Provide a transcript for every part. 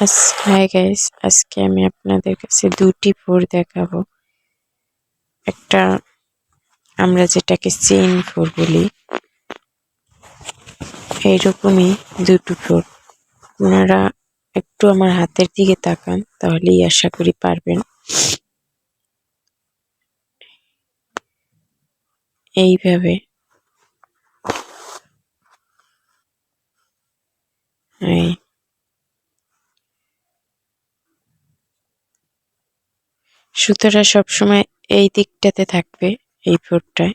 আস hi guys আজকে আমি আপনাদের কাছে দুটি ফোর দেখাবো। একটা আমরা যেটাকে চেইন ফোর বলি, এইরকমই দুটো ফোর আপনারা একটু আমার হাতের দিকে তাকান, তাহলেই আশা করি পারবেন। এইভাবে এই সুতোটা সবসময় এই দিকটাতে থাকবে এই ফোরটায়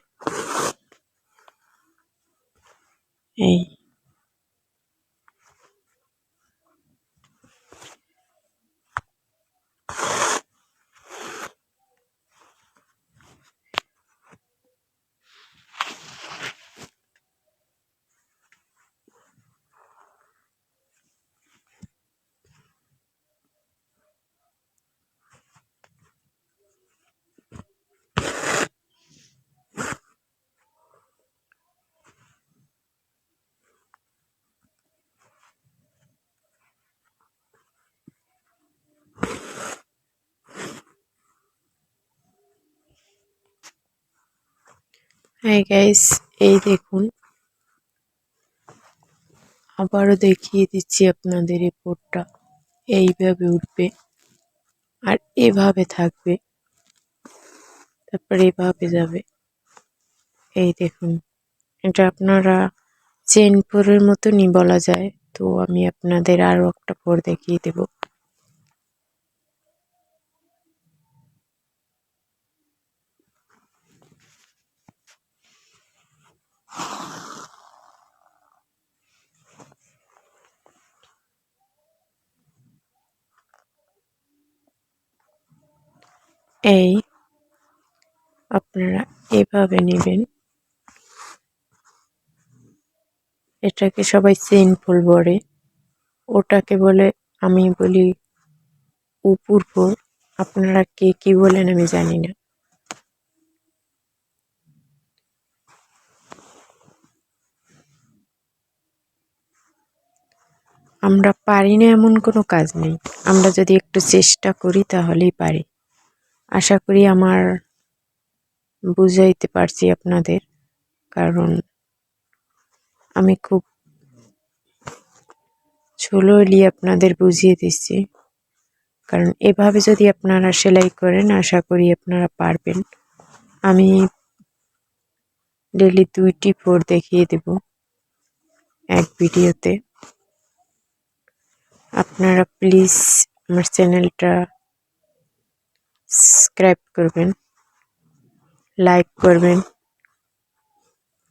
এই। হাই গাইস এই দেখুন, আবারও দেখিয়ে দিচ্ছি আপনাদের এই পোটটা এইভাবে উঠবে আর এভাবে থাকবে। তারপরে এভাবে যাবে। এই দেখুন, এটা আপনারা চেন ফোরের মতনই বলা যায়। তো আমি আপনাদের আরও একটা ফোর দেখিয়ে দেব। এই আপনারা এভাবে নেবেন। এটাকে সবাই চেন ফুল বলে। ওটাকে বলে, আমি বলি উপুর ফুল আপনারা কে কি বলেন আমি জানি না। আমরা পারি না এমন কোনো কাজ নেই। আমরা যদি একটু চেষ্টা করি তাহলেই পারি। আশা করি আমার বুঝাইতে পারছি আপনাদের, কারণ আমি খুব ছোললি আপনাদের বুঝিয়ে দিচ্ছি। কারণ এভাবে যদি আপনারা সেলাই করেন, আশা করি আপনারা পারবেন। আমি ডেলি দুইটি ফোর দেখিয়ে দেব এক ভিডিওতে। আপনারা প্লিজ আমার চ্যানেলটা সাবস্ক্রাইব করবেন, লাইক করবেন,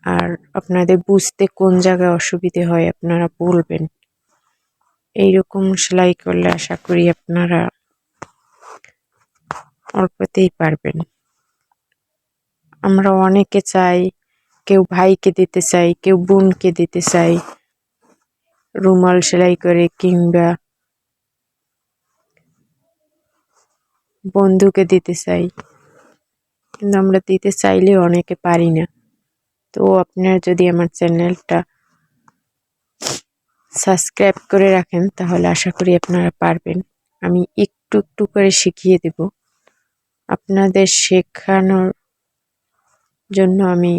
আর আপনাদের বুঝতে কোন জায়গায় অসুবিধে হয় আপনারা বলবেন। এইরকম সেলাই করলে আশা করি আপনারা অল্পতেই পারবেন। আমরা অনেকে চাই কেউ ভাইকে দিতে চাই, কেউ বোনকে দিতে চাই, রুমাল সেলাই করে কিংবা বন্ধুকে দিতে চাই। কিন্তু আমরা দিতে চাইলে অনেকে পারি না। তো আপনারা যদি আমার চ্যানেলটা সাবস্ক্রাইব করে রাখেন, তাহলে আশা করি আপনারা পারবেন। আমি একটু একটু করে শিখিয়ে দেব। আপনাদের শেখানোর জন্য আমি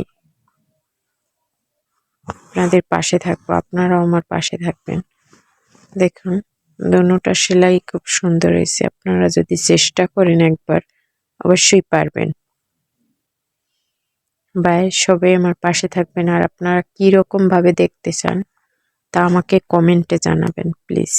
আপনাদের পাশে থাকব। আপনারাও আমার পাশে থাকবেন। দেখুন। দোনোটা সেলাই খুব সুন্দর হয়েছে। আপনারা যদি চেষ্টা করেন একবার, অবশ্যই পারবেন। বাই সবে আমার পাশে থাকবেন। আর আপনারা কী রকমভাবে দেখতে চান তা আমাকে কমেন্টে জানাবেন, প্লিজ।